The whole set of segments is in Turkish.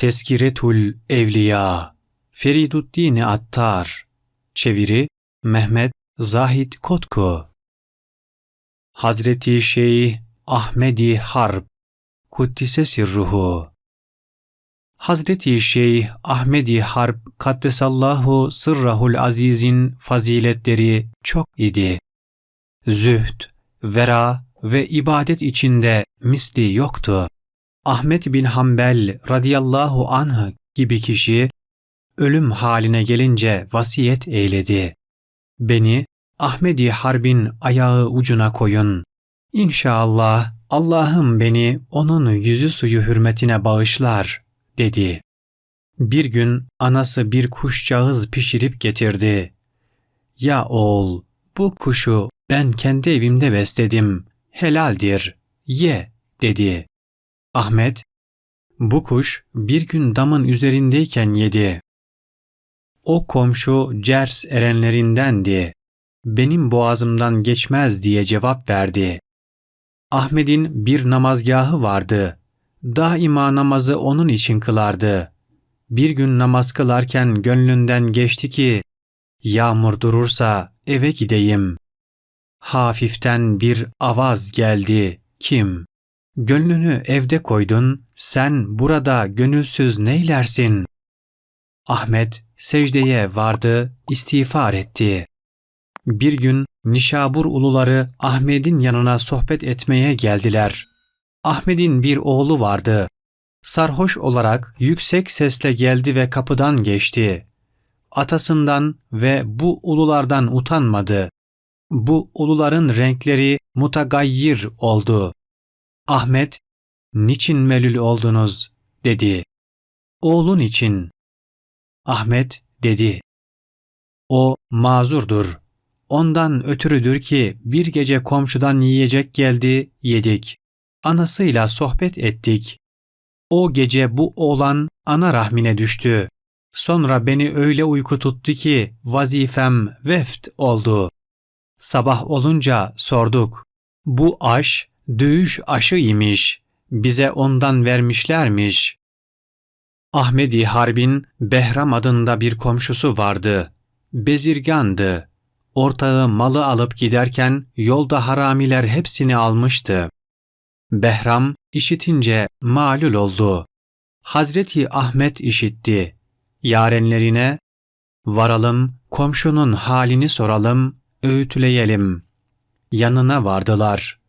Teskiretul Evliya Feriduddin Attar Çeviri Mehmet Zahid Kotku Hazreti Şeyh Ahmedi Harp Kuddise Sirruhu Hazreti Şeyh Ahmedi Harp Kaddesallahu Sırrahul Aziz'in faziletleri çok idi. Zühd, vera ve ibadet içinde misli yoktu. Ahmet bin Hanbel radıyallahu anh gibi kişi ölüm haline gelince vasiyet eyledi. Beni Ahmedi Harbin ayağı ucuna koyun. İnşallah Allah'ım beni onun yüzü suyu hürmetine bağışlar, dedi. Bir gün anası bir kuşcağız pişirip getirdi. Ya oğul, bu kuşu ben kendi evimde besledim, helaldir, ye, dedi. Ahmet, bu kuş bir gün damın üzerindeyken yedi. O komşu Cers erenlerindendi. Benim boğazımdan geçmez diye cevap verdi. Ahmet'in bir namazgahı vardı. Daima namazı onun için kılardı. Bir gün namaz kılarken gönlünden geçti ki, yağmur durursa eve gideyim. Hafiften bir avaz geldi. Kim? Gönlünü evde koydun, sen burada gönülsüz neylersin? Ahmet secdeye vardı, istiğfar etti. Bir gün Nişabur uluları Ahmet'in yanına sohbet etmeye geldiler. Ahmet'in bir oğlu vardı. Sarhoş olarak yüksek sesle geldi ve kapıdan geçti. Atasından ve bu ululardan utanmadı. Bu uluların renkleri mutagayyir oldu. Ahmet, niçin melül oldunuz? dedi. Oğlun için. Ahmet dedi. O mazurdur. Ondan ötürüdür ki bir gece komşudan yiyecek geldi, yedik. Anasıyla sohbet ettik. O gece bu oğlan ana rahmine düştü. Sonra beni öyle uyku tuttu ki vazifem veft oldu. Sabah olunca sorduk. Bu aş dövüş aşı imiş. Bize ondan vermişlermiş. Ahmedi Harbin Behram adında bir komşusu vardı. Bezirgandı. Ortağı malı alıp giderken yolda haramiler hepsini almıştı. Behram işitince malul oldu. Hazreti Ahmet işitti. Yarenlerine varalım, komşunun halini soralım, öğütleyelim. Yanına vardılar.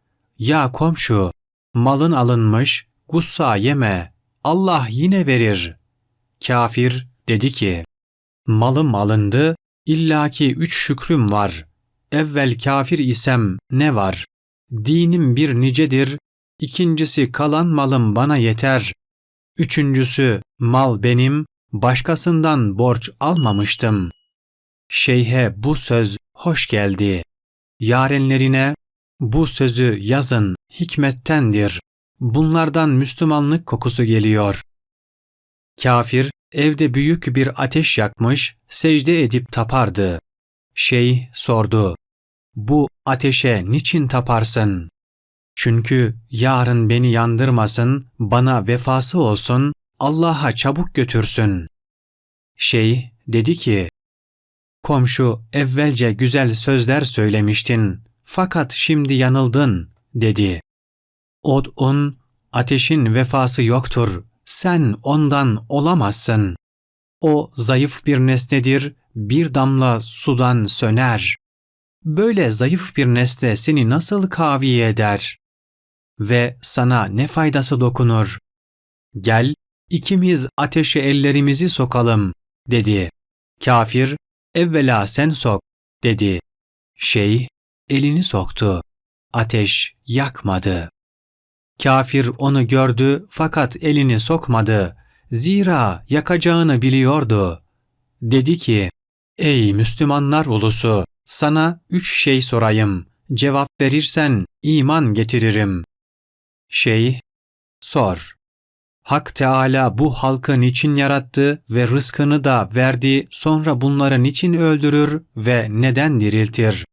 Ya komşu, malın alınmış, gussa yeme, Allah yine verir. Kafir dedi ki, malım alındı, illaki üç şükrüm var. Evvel kafir isem ne var? Dinim bir nicedir, ikincisi kalan malım bana yeter. Üçüncüsü mal benim, başkasından borç almamıştım. Şeyhe bu söz hoş geldi. Yarenlerine bu sözü yazın hikmettendir. Bunlardan Müslümanlık kokusu geliyor. Kafir evde büyük bir ateş yakmış, secde edip tapardı. Şeyh sordu. Bu ateşe niçin taparsın? Çünkü yarın beni yandırmasın, bana vefası olsun, Allah'a çabuk götürsün. Şeyh dedi ki, Komşu evvelce güzel sözler söylemiştin, fakat şimdi yanıldın, dedi. Od'un, ateşin vefası yoktur, sen ondan olamazsın. O zayıf bir nesnedir, bir damla sudan söner. Böyle zayıf bir nesne seni nasıl kavi eder? Ve sana ne faydası dokunur? Gel, ikimiz ateşe ellerimizi sokalım, dedi. Kafir, evvela sen sok, dedi. Şeyh, elini soktu. Ateş yakmadı. Kafir onu gördü fakat elini sokmadı. Zira yakacağını biliyordu. Dedi ki, Ey Müslümanlar ulusu, sana üç şey sorayım. Cevap verirsen iman getiririm. Şeyh, sor. Hak Teala bu halkı niçin yarattı ve rızkını da verdi sonra bunları niçin öldürür ve neden diriltir?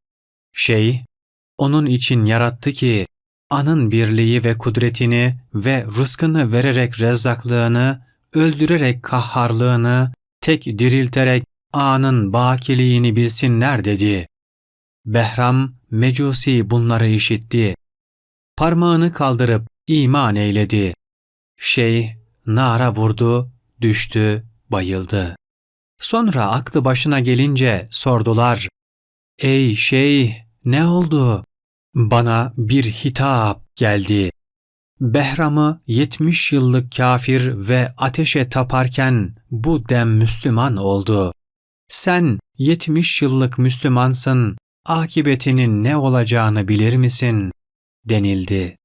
Şeyh, onun için yarattı ki anın birliği ve kudretini ve rızkını vererek rezzaklığını öldürerek kahharlığını, tek dirilterek anın bakiliğini bilsinler dedi. Behram Mecusi bunları işitti. Parmağını kaldırıp iman eyledi. Şeyh nara vurdu, düştü, bayıldı. Sonra aklı başına gelince sordular. Ey şeyh ne oldu? Bana bir hitap geldi. Behram'ı yetmiş yıllık kafir ve ateşe taparken bu dem Müslüman oldu. Sen yetmiş yıllık Müslümansın, akibetinin ne olacağını bilir misin? denildi.